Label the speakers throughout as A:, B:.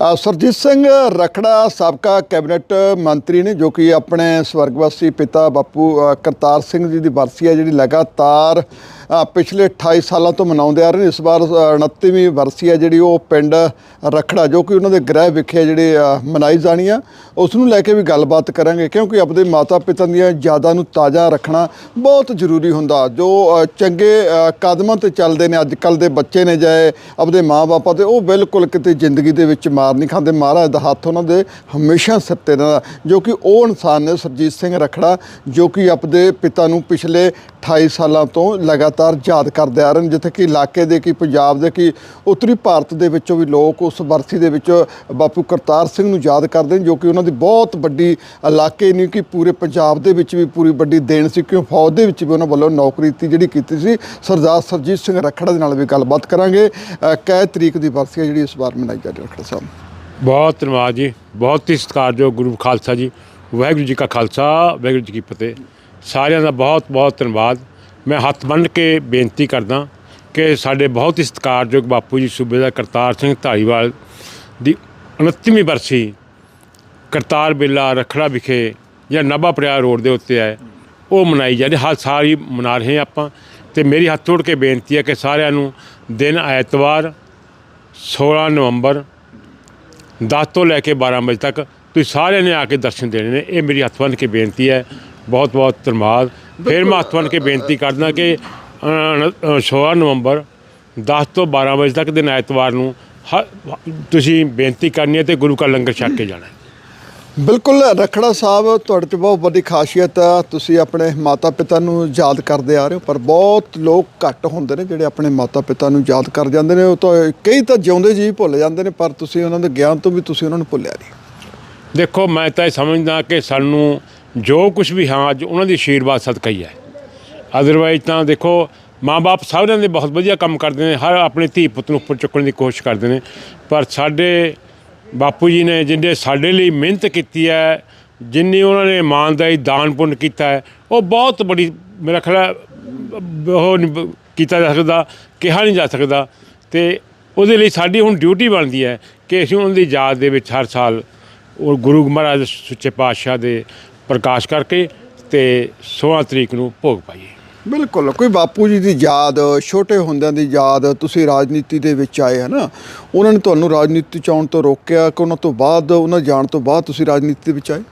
A: ਅ, ਸਰਜੀਤ ਸਿੰਘ ਰਖੜਾ ਸਾਬਕਾ ਕੈਬਨਿਟ ਮੰਤਰੀ ਨੇ ਜੋ ਕਿ ਆਪਣੇ ਸਵਰਗਵਾਸੀ ਪਿਤਾ ਬਾਪੂ ਕਰਤਾਰ ਸਿੰਘ ਜੀ ਦੀ ਵਰਸੀ ਹੈ ਜਿਹੜੀ ਲਗਾਤਾਰ ਪਿਛਲੇ 28 ਸਾਲਾਂ ਤੋਂ ਮਨਾਉਂਦੇ ਆ ਰਹੇ ਨੇ। ਇਸ ਵਾਰ ਅ, 29ਵੀਂ ਬਰਸੀ ਹੈ ਜਿਹੜੀ ਉਹ ਪਿੰਡ ਰਖੜਾ ਜੋ ਕਿ ਉਹਨਾਂ ਦੇ ਗ੍ਰਹਿ ਵਿਖੇ ਜਿਹੜੀ ਅ, ਮਨਾਈ ਜਾਣੀ ਆ। ਉਸ ਨੂੰ ਲੈ ਕੇ ਵੀ ਗੱਲਬਾਤ ਕਰਾਂਗੇ ਕਿਉਂਕਿ ਆਪਣੇ ਮਾਤਾ ਪਿਤਾ ਦੀਆਂ ਯਾਦਾਂ ਨੂੰ ਤਾਜ਼ਾ ਰੱਖਣਾ ਬਹੁਤ ਜ਼ਰੂਰੀ ਹੁੰਦਾ। ਜੋ ਚੰਗੇ ਕਦਮਾਂ ਤੇ ਚੱਲਦੇ ਨੇ ਅੱਜ ਕੱਲ ਦੇ ਬੱਚੇ ਨੇ ਜਾਏ ਆਪਣੇ ਮਾਪੇ ਤੇ ਉਹ ਬਿਲਕੁਲ ਕਿਤੇ ਜ਼ਿੰਦਗੀ ਦੇ ਵਿੱਚ ਮਾਰ ਨਹੀਂ ਖਾਂਦੇ। ਮਹਾਰਾਜ ਦਾ ਹੱਥ ਉਹਨਾਂ ਦੇ ਹਮੇਸ਼ਾ ਸਿਰ ਤੇ ਰਹਿੰਦਾ। ਜੋ ਕਿ ਉਹ ਇਨਸਾਨ ਨੇ ਸਰਜੀਤ ਸਿੰਘ ਰਖੜਾ ਜੋ ਕਿ ਆਪਣੇ ਪਿਤਾ ਨੂੰ ਪਿਛਲੇ 28 ਸਾਲਾਂ ਤੋਂ ਲਗਾਤਾਰ ਯਾਦ ਕਰਦੇ ਆ ਰਹੇ ਨੇ, ਜਿੱਥੇ ਕਿ ਇਲਾਕੇ ਦੇ ਕਿ ਪੰਜਾਬ ਦੇ ਕਿ ਉੱਤਰੀ ਭਾਰਤ ਦੇ ਵਿੱਚੋਂ ਵੀ ਲੋਕ ਉਸ ਬਰਸੀ ਦੇ ਵਿੱਚ ਬਾਪੂ ਕਰਤਾਰ ਸਿੰਘ ਨੂੰ ਯਾਦ ਕਰਦੇ ਨੇ, ਜੋ ਕਿ ਉਹਨਾਂ ਦੀ ਬਹੁਤ ਵੱਡੀ ਇਲਾਕੇ ਨਹੀਂ ਕਿ ਪੂਰੇ ਪੰਜਾਬ ਦੇ ਵਿੱਚ ਵੀ ਪੂਰੀ ਵੱਡੀ ਦੇਣ ਸੀ, ਕਿਉਂ ਫੌਜ ਦੇ ਵਿੱਚ ਵੀ ਉਹਨਾਂ ਵੱਲੋਂ ਨੌਕਰੀ ਤੀ ਜਿਹੜੀ ਕੀਤੀ ਸੀ। ਸਰਦਾਰ ਸਰਜੀਤ ਸਿੰਘ ਰਖੜਾ ਦੇ ਨਾਲ ਵੀ ਗੱਲਬਾਤ ਕਰਾਂਗੇ। ਕੈ ਤਰੀਕ ਦੀ ਬਰਸੀ ਹੈ ਜਿਹੜੀ ਇਸ ਵਾਰ ਮਨਾਈ ਜਾ ਰਹੀ ਰਖੜਾ ਸਾਹਿਬ।
B: ਬਹੁਤ ਧੰਨਵਾਦ ਜੀ, ਬਹੁਤ ਹੀ ਸਤਿਕਾਰਯੋਗ ਗੁਰੂ ਖਾਲਸਾ ਜੀ, ਵਾਹਿਗੁਰੂ ਜੀ ਕਾ ਖਾਲਸਾ, ਵਾਹਿਗੁਰੂ ਜੀ ਕੀ ਫਤਿਹ। ਸਾਰਿਆਂ ਦਾ ਬਹੁਤ ਬਹੁਤ ਧੰਨਵਾਦ। ਮੈਂ ਹੱਥ ਬੰਨ੍ਹ ਕੇ ਬੇਨਤੀ ਕਰਦਾ ਕਿ ਸਾਡੇ ਬਹੁਤ ਹੀ ਸਤਿਕਾਰਯੋਗ ਬਾਪੂ ਜੀ ਸੂਬੇਦਾਰ ਕਰਤਾਰ ਸਿੰਘ ਧਾਰੀਵਾਲ ਦੀ 29ਵੀਂ ਬਰਸੀ ਕਰਤਾਰ ਬਿੱਲਾ ਰਖੜਾ ਵਿਖੇ ਜਾਂ ਨਾਭਾ ਪ੍ਰਿਆ ਰੋਡ ਦੇ ਉੱਤੇ ਹੈ ਉਹ ਮਨਾਈ ਜਾਂਦੀ ਹਰ ਸਾਰੀ ਮਨਾ ਰਹੇ ਹਾਂ ਆਪਾਂ ਤੇ ਮੇਰੀ ਹੱਥ ਜੋੜ ਕੇ ਬੇਨਤੀ ਹੈ ਕਿ ਸਾਰਿਆਂ ਨੂੰ ਦਿਨ ਐਤਵਾਰ 16 ਨਵੰਬਰ 10 ਤੋਂ ਲੈ ਕੇ 12 ਵਜੇ ਤੱਕ ਤੁਸੀਂ ਸਾਰਿਆਂ ਨੇ ਆ ਕੇ ਦਰਸ਼ਨ ਦੇਣੇ ਨੇ। ਇਹ ਮੇਰੀ ਹੱਥ ਬੰਨ੍ਹ ਕੇ ਬੇਨਤੀ ਹੈ। ਬਹੁਤ ਬਹੁਤ ਧੰਨਵਾਦ। ਫਿਰ ਮੈਂ ਹੱਥ ਕੇ ਬੇਨਤੀ ਕਰਦਾ ਕਿ ਅ, ਅ, 16 ਨਵੰਬਰ 10 ਤੋਂ 12 ਵਜੇ ਤੱਕ ਦਿਨ ਐਤਵਾਰ ਨੂੰ ਹ- ਤੁਸੀਂ ਬੇਨਤੀ ਕਰਨੀ ਹੈ ਤੇ ਗੁਰੂ ਕਾ ਲੰਗਰ ਛਕ ਕੇ ਜਾਣਾ ਹੈ।
A: ਬਿਲਕੁਲ ਰਖੜਾ ਸਾਹਿਬ ਤੁਹਾਡੇ 'ਚ ਬਹੁਤ ਵੱਡੀ ਖਾਸੀਅਤ ਆ। ਤੁਸੀਂ ਆਪਣੇ ਮਾਤਾ ਪਿਤਾ ਨੂੰ ਯਾਦ ਕਰਦੇ ਆ ਰਹੇ ਹੋ ਪਰ ਬਹੁਤ ਲੋਕ ਘੱਟ ਹੁੰਦੇ ਨੇ ਜਿਹੜੇ ਆਪਣੇ ਮਾਤਾ ਪਿਤਾ ਨੂੰ ਯਾਦ ਕਰ ਜਾਂਦੇ ਨੇ। ਉਹ ਤਾਂ ਕਈ ਤਾਂ ਜਿਉਂਦੇ ਜੀ ਭੁੱਲ ਜਾਂਦੇ ਨੇ ਪਰ ਤੁਸੀਂ ਉਹਨਾਂ ਦੇ ਗਿਆਨ ਤੋਂ ਵੀ ਤੁਸੀਂ ਉਹਨਾਂ ਨੂੰ ਭੁੱਲਿਆ ਨਹੀਂ।
B: ਦੇਖੋ ਮੈਂ ਤਾਂ ਇਹ ਸਮਝਦਾ ਕਿ ਸਾਨੂੰ ਜੋ ਕੁਝ ਵੀ ਹਾਂ, ਅੱਜ ਉਹਨਾਂ ਦੀ ਆਸ਼ੀਰਵਾਦ ਸਦਕਾ ਹੀ ਹੈ। ਅਦਰਵਾਈਜ਼ ਤਾਂ ਦੇਖੋ, ਮਾਂ-ਬਾਪ ਸਾਰਿਆਂ ਦੇ ਬਹੁਤ ਵਧੀਆ ਕੰਮ ਕਰਦੇ ਨੇ, ਹਰ ਆਪਣੇ ਧੀ ਪੁੱਤ ਨੂੰ ਉੱਪਰ ਚੁੱਕਣ ਦੀ ਕੋਸ਼ਿਸ਼ ਕਰਦੇ ਨੇ। ਪਰ ਸਾਡੇ ਬਾਪੂ ਜੀ ਨੇ ਜਿੰਨੇ ਸਾਡੇ ਲਈ ਮਿਹਨਤ ਕੀਤੀ ਹੈ, ਜਿੰਨੀ ਉਹਨਾਂ ਨੇ ਇਮਾਨਦਾਰੀ ਦਾਨ ਪੁੰਨ ਕੀਤਾ ਹੈ, ਉਹ ਬਹੁਤ ਬੜੀ, ਮੇਰਾ ਖਿਆਲ ਉਹ ਕੀਤਾ ਜਾ ਸਕਦਾ, ਕਿਹਾ ਨਹੀਂ ਜਾ ਸਕਦਾ। ਤੇ ਉਹਦੇ ਲਈ ਸਾਡੀ ਹੁਣ ਡਿਊਟੀ ਬਣਦੀ ਹੈ ਕਿ ਅਸੀਂ ਉਹਨਾਂ ਦੀ ਯਾਦ ਦੇ ਵਿੱਚ ਹਰ ਸਾਲ ਉਹ ਗੁਰੂ ਮਹਾਰਾਜ ਸੁੱਚੇ ਪਾਤਸ਼ਾਹ ਦੇ ਪ੍ਰਕਾਸ਼ ਕਰਕੇ ਤੇ 16 ਤਰੀਕ ਨੂੰ ਭੋਗ ਪਾਈਏ।
A: ਬਿਲਕੁਲ ਕੋਈ ਬਾਪੂ ਜੀ ਦੀ ਯਾਦ ਛੋਟੇ ਹੁੰਦਿਆਂ ਦੀ ਯਾਦ ਤੁਸੀਂ ਰਾਜਨੀਤੀ ਦੇ ਵਿੱਚ ਆਏ ਹਨਾ ਉਹਨਾਂ ਨੇ ਤੁਹਾਨੂੰ ਰਾਜਨੀਤੀ ਚ ਆਉਣ ਤੋਂ ਰੋਕਿਆ ਕਿ ਉਹਨਾਂ ਤੋਂ ਬਾਅਦ ਉਹਨਾਂ ਜਾਣ ਤੋਂ ਬਾਅਦ ਤੁਸੀਂ ਰਾਜਨੀਤੀ ਦੇ ਵਿੱਚ ਆਏ?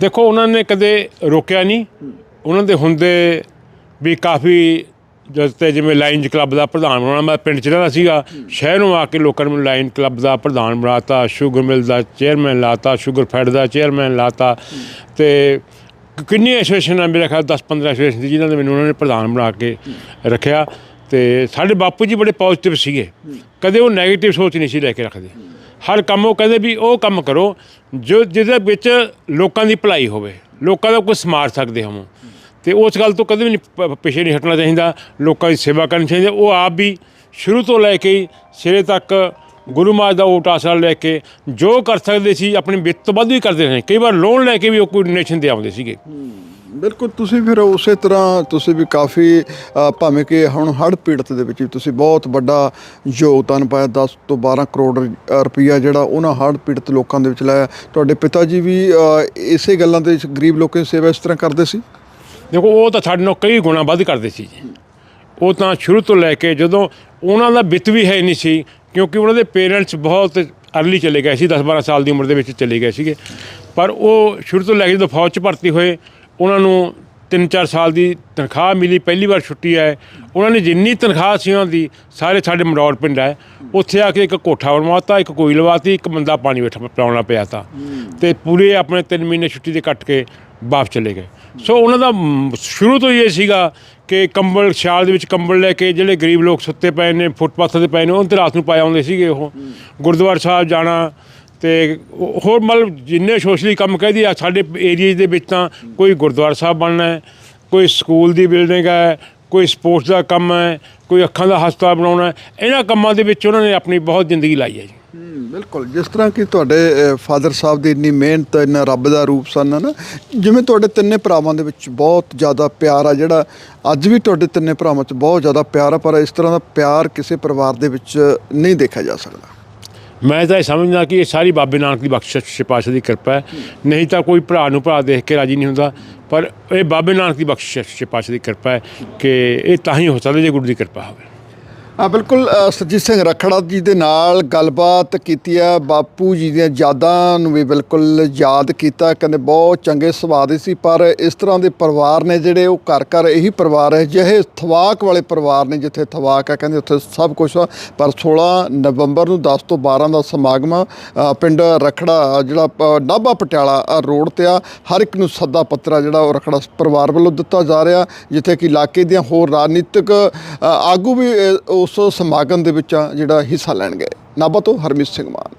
B: ਦੇਖੋ ਉਹਨਾਂ ਨੇ ਕਦੇ ਰੋਕਿਆ ਨਹੀਂ। ਉਹਨਾਂ ਦੇ ਹੁੰਦੇ ਵੀ ਕਾਫੀ ਜਦ ਤੇ ਜਿਵੇਂ ਲਾਇਨਜ ਕਲੱਬ ਦਾ ਪ੍ਰਧਾਨ ਬਣਾਉਣਾ, ਮੈਂ ਪਿੰਡ ਚ ਰਹਿੰਦਾ ਸੀਗਾ, ਸ਼ਹਿਰੋਂ ਆ ਕੇ ਲੋਕਾਂ ਨੇ ਮੈਨੂੰ ਲਾਇਨ ਕਲੱਬ ਦਾ ਪ੍ਰਧਾਨ ਬਣਾਤਾ ਸ਼ੂਗਰ ਮਿਲ ਦਾ ਚੇਅਰਮੈਨ ਲਾਤਾ ਸ਼ੂਗਰ ਫੈਡ ਦਾ ਚੇਅਰਮੈਨ ਲਾਤਾ। ਤੇ ਕਿੰਨੀ ਐਸੋਸੀਏਸ਼ਨ ਆ ਮੇਰੇ ਖਿਆਲ 10 15 ਐਸੋਸੀਏਸ਼ਨ ਸੀ ਜਿਨ੍ਹਾਂ ਨੇ ਮੈਨੂੰ ਉਹਨਾਂ ਨੇ ਪ੍ਰਧਾਨ ਬਣਾ ਕੇ ਰੱਖਿਆ। ਤੇ ਸਾਡੇ ਬਾਪੂ ਜੀ ਬੜੇ ਪੋਜ਼ਿਟਿਵ ਸੀਗੇ। ਕਦੇ ਉਹ 네ਗੇਟਿਵ ਸੋਚ ਨਹੀਂ ਸੀ ਲੈ ਕੇ ਰੱਖਦੇ। ਹਰ ਕੰਮ ਉਹ ਕਹਿੰਦੇ ਵੀ ਉਹ ਕੰਮ ਕਰੋ, ਜੋ ਜਿਹਦੇ ਵਿੱਚ ਲੋਕਾਂ ਦੀ ਭਲਾਈ ਹੋਵੇ, ਲੋਕਾਂ ਦਾ ਕੋਈ ਸਮਾਰ ਸਕਦੇ ਹੋ ਤੇ ਉਸ ਗੱਲ ਤੋਂ ਕਦੇ ਵੀ ਨਹੀਂ ਪ- ਪਿੱਛੇ ਨਹੀਂ ਹਟਣਾ ਚਾਹੀਦਾ। ਲੋਕਾਂ ਦੀ ਸੇਵਾ ਕਰਨੀ ਚਾਹੀਦੀ। ਹੈ। ਉਹ ਆਪ ਵੀ ਸ਼ੁਰੂ ਤੋਂ ਲੈ ਕੇ ਹੀ ਸਿਰੇ ਤੱਕ ਗੁਰੂ ਮਹਾਰਾਜ ਦਾ ਓਟ ਆਸਰਾ ਲੈ ਕੇ ਜੋ ਕਰ ਸਕਦੇ ਸੀ ਆਪਣੀ ਵਿੱਤ ਤੋਂ ਵੱਧ ਵੀ ਕਰਦੇ ਰਹੇ। ਕਈ ਵਾਰ ਲੋਨ ਲੈ ਕੇ ਵੀ ਉਹ ਕੋਈ ਡੋਨੇਸ਼ਨ ਦੇ ਆਉਂਦੇ ਸੀਗੇ।
A: ਬਿਲਕੁਲ। ਤੁਸੀਂ ਫਿਰ ਉਸੇ ਤਰ੍ਹਾਂ ਤੁਸੀਂ ਵੀ ਕਾਫੀ ਅ, ਭਾਵੇਂ ਕਿ ਹੁਣ ਹੜ੍ਹ ਪੀੜਤ ਦੇ ਵਿੱਚ ਵੀ ਤੁਸੀਂ ਬਹੁਤ ਵੱਡਾ ਯੋਗਦਾਨ ਪਾਇਆ। 10 ਤੋਂ 12 ਕਰੋੜ ਅ, ਰੁਪਈਆ ਜਿਹੜਾ ਉਹਨਾਂ ਹੜ੍ਹ ਪੀੜਤ ਲੋਕਾਂ ਦੇ ਵਿੱਚ ਲਾਇਆ। ਤੁਹਾਡੇ ਪਿਤਾ ਜੀ ਵੀ ਅ, ਇਸੇ ਗੱਲਾਂ ਦੇ ਵਿੱਚ ਗਰੀਬ ਲੋਕਾਂ ਦੀ ਸੇਵਾ ਇਸ ਤਰ੍ਹਾਂ ਕਰਦੇ ਸੀ?
B: ਦੇਖੋ, ਉਹ ਤਾਂ ਸਾਡੇ ਨਾਲ ਕਈ ਗੁਣਾ ਵੱਧ ਕਰਦੇ ਸੀ ਜੀ। ਉਹ ਤਾਂ ਸ਼ੁਰੂ ਤੋਂ ਲੈ ਕੇ ਜਦੋਂ ਉਹਨਾਂ ਦਾ ਬਿੱਤ ਵੀ ਹੈ ਨਹੀਂ ਸੀ, ਕਿਉਂਕਿ ਉਹਨਾਂ ਦੇ ਪੇਰੈਂਟਸ ਬਹੁਤ ਅਰਲੀ ਚਲੇ ਗਏ ਸੀ 10-12 ਸਾਲ ਦੀ ਉਮਰ ਦੇ ਵਿੱਚ ਚਲੇ ਗਏ ਸੀਗੇ। ਪਰ ਉਹ ਸ਼ੁਰੂ ਤੋਂ ਲੈ ਕੇ ਜਦੋਂ ਫੌਜ 'ਚ ਭਰਤੀ ਹੋਏ, ਉਹਨਾਂ ਨੂੰ 3-4 ਸਾਲ ਦੀ ਤਨਖਾਹ ਮਿਲੀ, ਪਹਿਲੀ ਵਾਰ ਛੁੱਟੀ ਆਏ। ਉਹਨਾਂ ਨੇ ਜਿੰਨੀ ਤਨਖਾਹ ਸੀ ਉਹਨਾਂ ਦੀ, ਸਾਰੇ ਸਾਡੇ ਮਰੌੜ ਪਿੰਡ ਹੈ। ਉੱਥੇ ਆ ਕੇ ਇੱਕ ਕੋਠਾ ਬਣਵਾਤਾ, ਇੱਕ ਕੋਈ ਲਵਾਤੀ, ਇੱਕ ਬੰਦਾ ਪਾਣੀ ਬੈਠਾ ਪਿਲਾਉਣਾ ਪਿਆ ਤਾ। ਤੇ ਪੂਰੇ ਆਪਣੇ 3 ਮਹੀਨੇ ਛੁੱਟੀ ਦੇ ਕੱਟ ਕੇ ਵਾਪਸ ਚਲੇ ਗਏ। ਸੋ ਉਹਨਾਂ ਦਾ ਸ਼ੁਰੂ ਤੋਂ ਹੀ ਇਹ ਸੀਗਾ ਕਿ ਕੰਬਲ ਸਿਆਲ ਦੇ ਵਿੱਚ ਕੰਬਲ ਲੈ ਕੇ ਜਿਹੜੇ ਗਰੀਬ ਲੋਕ ਸੁੱਤੇ ਪਏ ਨੇ, ਫੁੱਟਪਾਥ ਤੇ ਪਏ ਨੇ ਉਹਨਾਂ ਤੇ ਰਾਤ ਨੂੰ ਪਾਇਆ ਆਉਂਦੇ ਸੀਗੇ ਉਹ। ਗੁਰਦੁਆਰਾ ਸਾਹਿਬ ਜਾਣਾ ਤੇ ਹੋਰ ਮਤਲਬ ਜਿੰਨੇ ਸੋਸ਼ਲੀ ਕੰਮ ਕਹਿੰਦੀ ਆ, ਸਾਡੇ ਏਰੀਏ ਦੇ ਵਿੱਚ ਤਾਂ ਕੋਈ ਗੁਰਦੁਆਰਾ ਸਾਹਿਬ ਬਣਨਾ ਹੈ, ਕੋਈ ਸਕੂਲ ਦੀ ਬਿਲਡਿੰਗ ਹੈ, ਕੋਈ ਸਪੋਰਟਸ ਦਾ ਕੰਮ ਹੈ, ਕੋਈ ਅੱਖਾਂ ਦਾ ਹਸਪਤਾਲ ਬਣਾਉਣਾ ਇਹਨਾਂ ਕੰਮਾਂ ਦੇ ਵਿੱਚ ਉਹਨਾਂ ਨੇ ਆਪਣੀ ਬਹੁਤ ਜ਼ਿੰਦਗੀ ਲਾਈ ਹੈ ਜੀ।
A: ਬਿਲਕੁਲ। ਜਿਸ ਤਰ੍ਹਾਂ ਕਿ ਤੁਹਾਡੇ ਫਾਦਰ ਸਾਹਿਬ ਦੀ ਇੰਨੀ ਮਿਹਨਤ, ਇੰਨਾ ਰੱਬ ਦਾ ਰੂਪ ਸਨ ਨਾ ਜਿਵੇਂ ਤੁਹਾਡੇ ਤਿੰਨੇ ਭਰਾਵਾਂ ਦੇ ਵਿੱਚ ਬਹੁਤ ਜ਼ਿਆਦਾ ਪਿਆਰ ਆ, ਜਿਹੜਾ ਅੱਜ ਵੀ ਤੁਹਾਡੇ ਤਿੰਨੇ ਭਰਾਵਾਂ 'ਚ ਬਹੁਤ ਜ਼ਿਆਦਾ ਪਿਆਰ ਆ, ਪਰ ਇਸ ਤਰ੍ਹਾਂ ਦਾ ਪਿਆਰ ਕਿਸੇ ਪਰਿਵਾਰ ਦੇ ਵਿੱਚ ਨਹੀਂ ਦੇਖਿਆ ਜਾ ਸਕਦਾ।
B: ਮੈਂ ਤਾਂ ਇਹ ਸਮਝਦਾ ਕਿ ਇਹ ਸਾਰੀ ਬਾਬੇ ਨਾਨਕ ਦੀ ਬਖਸ਼ਿਸ਼ ਪਾਸ਼ਾ ਦੀ ਕਿਰਪਾ ਹੈ। ਨਹੀਂ ਤਾਂ ਕੋਈ ਭਰਾ ਨੂੰ ਭਰਾ ਦੇਖ ਕੇ ਰਾਜੀ ਨਹੀਂ ਹੁੰਦਾ, ਪਰ ਇਹ ਬਾਬੇ ਨਾਨਕ ਦੀ ਬਖਸ਼ਿਸ਼ ਸ਼ਿਪਾਸ਼ਾ ਦੀ ਕਿਰਪਾ ਹੈ ਕਿ ਇਹ ਤਾਂ ਹੀ ਹੋ ਸਕਦਾ ਜੇ ਗੁਰੂ ਦੀ ਕਿਰਪਾ ਹੋਵੇ।
A: ਆ ਬਿਲਕੁਲ ਅ, ਸਰਜੀਤ ਸਿੰਘ ਰਖੜਾ ਜੀ ਦੇ ਨਾਲ ਗੱਲਬਾਤ ਕੀਤੀ ਆ। ਬਾਪੂ ਜੀ ਦੀਆਂ ਯਾਦਾਂ ਨੂੰ ਵੀ ਬਿਲਕੁਲ ਯਾਦ ਕੀਤਾ। ਕਹਿੰਦੇ ਬਹੁਤ ਚੰਗੇ ਸੁਭਾਅ ਦੇ ਸੀ ਪਰ ਇਸ ਤਰ੍ਹਾਂ ਦੇ ਪਰਿਵਾਰ ਨੇ ਜਿਹੜੇ ਉਹ ਘਰ ਘਰ ਇਹੀ ਪਰਿਵਾਰ ਹੈ ਜਿਹੇ ਥਵਾਕ ਵਾਲੇ ਪਰਿਵਾਰ ਨੇ ਜਿੱਥੇ ਥਵਾਕ ਆ ਕਹਿੰਦੇ ਉੱਥੇ ਸਭ ਕੁਝ ਪਰ 16 ਨਵੰਬਰ ਨੂੰ 10 ਤੋਂ 12 ਦਾ ਸਮਾਗਮ ਪਿੰਡ ਰਖੜਾ ਜਿਹੜਾ ਨਾਭਾ ਪਟਿਆਲਾ ਰੋਡ ਤੇ ਆ। ਹਰ ਇੱਕ ਨੂੰ ਸੱਦਾ ਪੱਤਰਾ ਜਿਹੜਾ ਉਹ ਰਖੜਾ ਪਰਿਵਾਰ ਵੱਲੋਂ ਦਿੱਤਾ ਜਾ ਰਿਹਾ ਜਿੱਥੇ ਕਿ ਇਲਾਕੇ ਦੀਆਂ ਹੋਰ ਰਾਜਨੀਤਿਕ ਆਗੂ ਵੀ ਅ, ਉਸ ਸਮਾਗਮ ਦੇ ਵਿੱਚ ਜਿਹੜਾ ਹਿੱਸਾ ਲੈਣ ਗਏ। ਨਾਭਾ ਤੋਂ ਹਰਮੀਤ ਸਿੰਘ ਮਾਨ।